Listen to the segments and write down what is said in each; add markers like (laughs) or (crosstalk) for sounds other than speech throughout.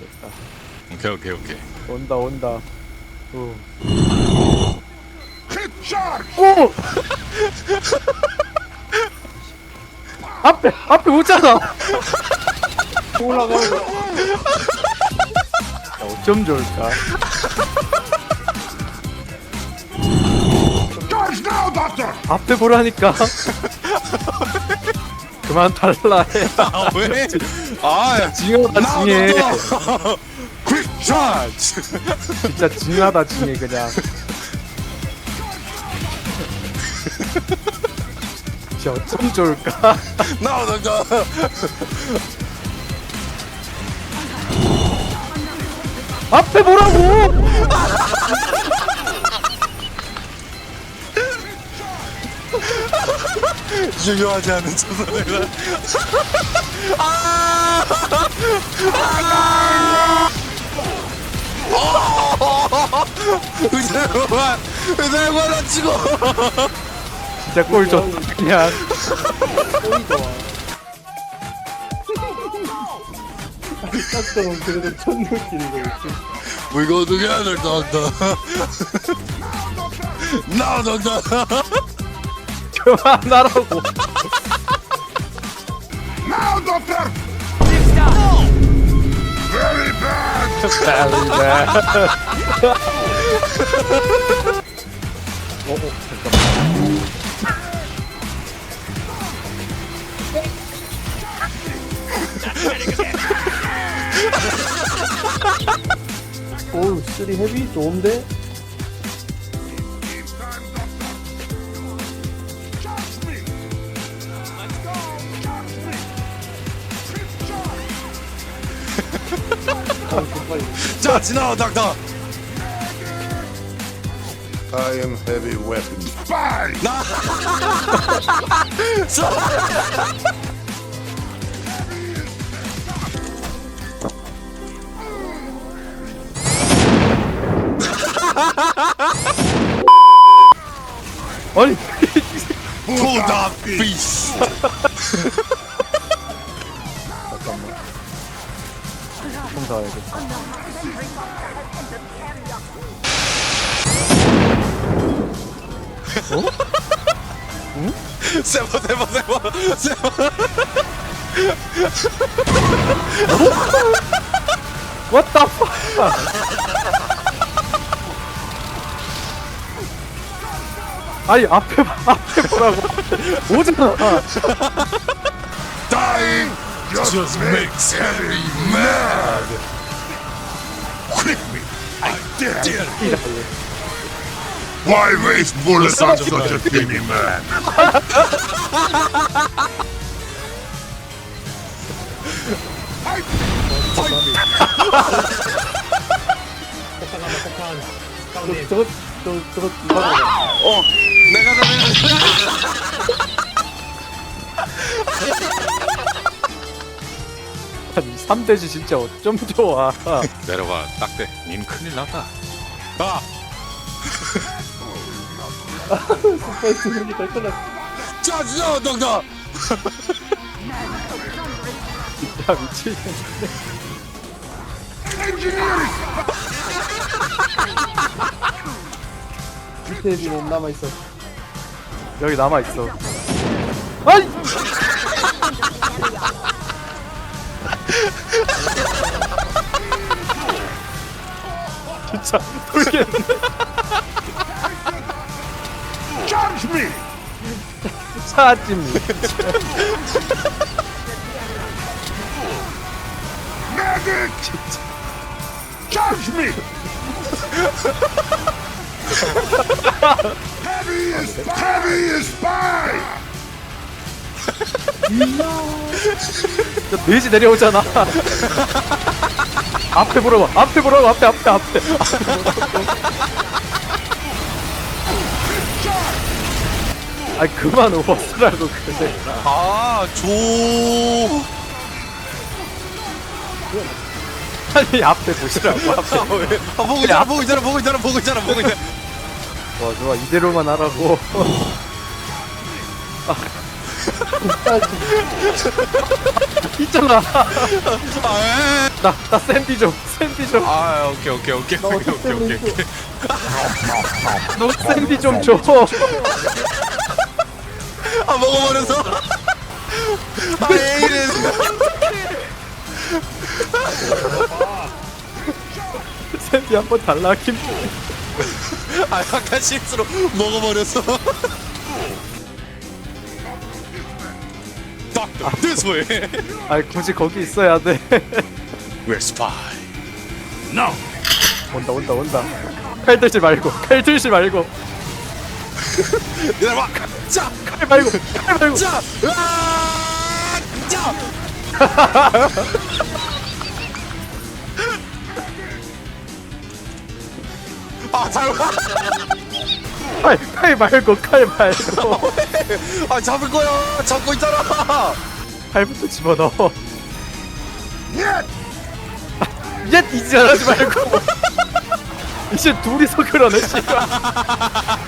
됐다. 오케이 오케이 오케이 온다 온다. 오. 오! 앞에 앞에 오잖아. 올라가고. 어쩜 좋을까? Charge now, Doctor! 앞에 보라니까. (laughs) 그만 달라 해. (laughs) 아 왜? 아야 징하다 징해. Quick charge! 진짜 징하다 징해 그냥. 진짜 어쩜 좋을까? (laughs) 나오던가 앞에 보라고! (laughs) 중요하지 않은 초선을 아! 아! 의사구만 의사구만 나 치고 진짜 꼴 좋다 그냥. 딱처럼 그래도 첫 느낌이고 물고 두개 하늘 던다 나오던가 그만하라고. Now, Doctor! Very bad! 빨리네. (laughs) 어, 어, 잠깐만. (laughs) 오우 쓰리 헤비 좋은데? 자 지나와 닥터 I am heavy weapon. Spy! 아니, 보다 피 좀더 해야겠다. 세번 세번 세번 세번. What the fuck? 아니 앞에 봐, 앞에 보라고. 오잖아. Dying just, makes heavy mad! Quit me! I dare you! Why waste bullets on such a thinny man? 저거 저거 저거 저거 3대지 진짜 어쩜 좋아. 내려와 딱대. 님 큰일 났다. 아! 스파이스 야 미치겠네! 밑에 헤비는 남아있어. 여기 남아있어. 아이 진짜 돌겠네 Charge me! 사찜 Medic! Charge me! heavy is heavy is spy! 저 돼지 내려오잖아 (laughs) 앞에 보라고 앞에 보라고 앞에 앞에 앞에 (laughs) 아이 그만 오버스라고 그래 아, 조. 아니 앞에 보시라고 앞에 아, 왜? 아, 보고 있잖아, 보고 있잖아, 보고 있잖아, 보고 있잖아, 보고 있잖아. 좋아 좋아 이대로만 하라고 (laughs) (laughs) 있잖아. 아, 나, 나 샌디 좀 샌디 좀너 아 오케이 오케이 오케이 나 오케이 어떻게 오케이 오케이 오케이. 샌디 좀 줘. 아 먹어버려서? 아 에 이래 (laughs) 샌디 한 번 달라 김. 아 약간 실수로 먹어버려서 this way 아이 굳이 거기 있어야 돼 we're spy No. 온다 온다 온다 칼 들지 말고 칼 들지 말고 얘들아 자칼 말고 칼 말고 자! 으아! 자! 아, 잘못. 칼, 칼 말고 칼 말고 아, 잡을 거야. 잡고 있잖아. 칼부터 집어넣어 말고 (laughs) 이제 둘이서 그러네 씨발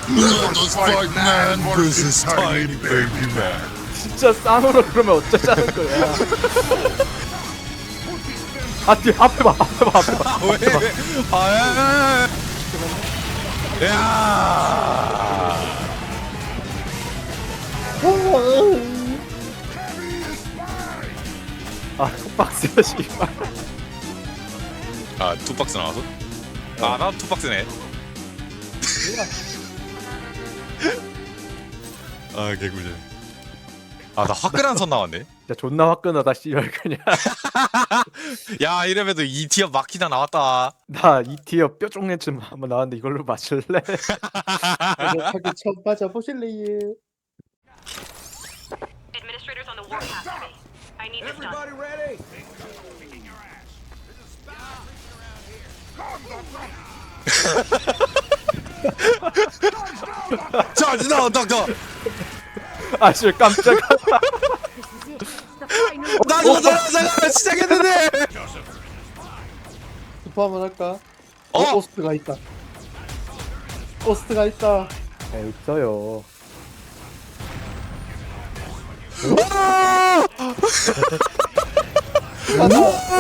Let's fight man versus tiny baby man. 진짜 쌍으로 그러면 어쩌자는 거야 아 뒤에 앞에 봐 앞에 봐 앞에 봐 아, (laughs) 왜? 왜? 아, 야. 야. 박스야 씨발 아, 투박스 나와서? 아, 나 투박스네. 아, 개꿀잼. 아, 나 화끈한 선 나왔네. 진짜 존나 화끈하다 씨발 그냥 (laughs) 야, 이러면도 이 티어 마키나 나왔다. 나 이 티어 뼈종내쯤 한번 나왔는데 이걸로 맞을래? 하게 처음 빠져 보실래요? Administrators on the warpath space. I need this done. 자, (laughs) 나, 나, 나. 아씨 깜짝아 나 죽었잖아, 잠깐만, 시작했는데. 스포 한번 할까? 어? 어? 오스트가 있다 오스트가 있다 에 있어요 啊哈哈哈哈哈哈哈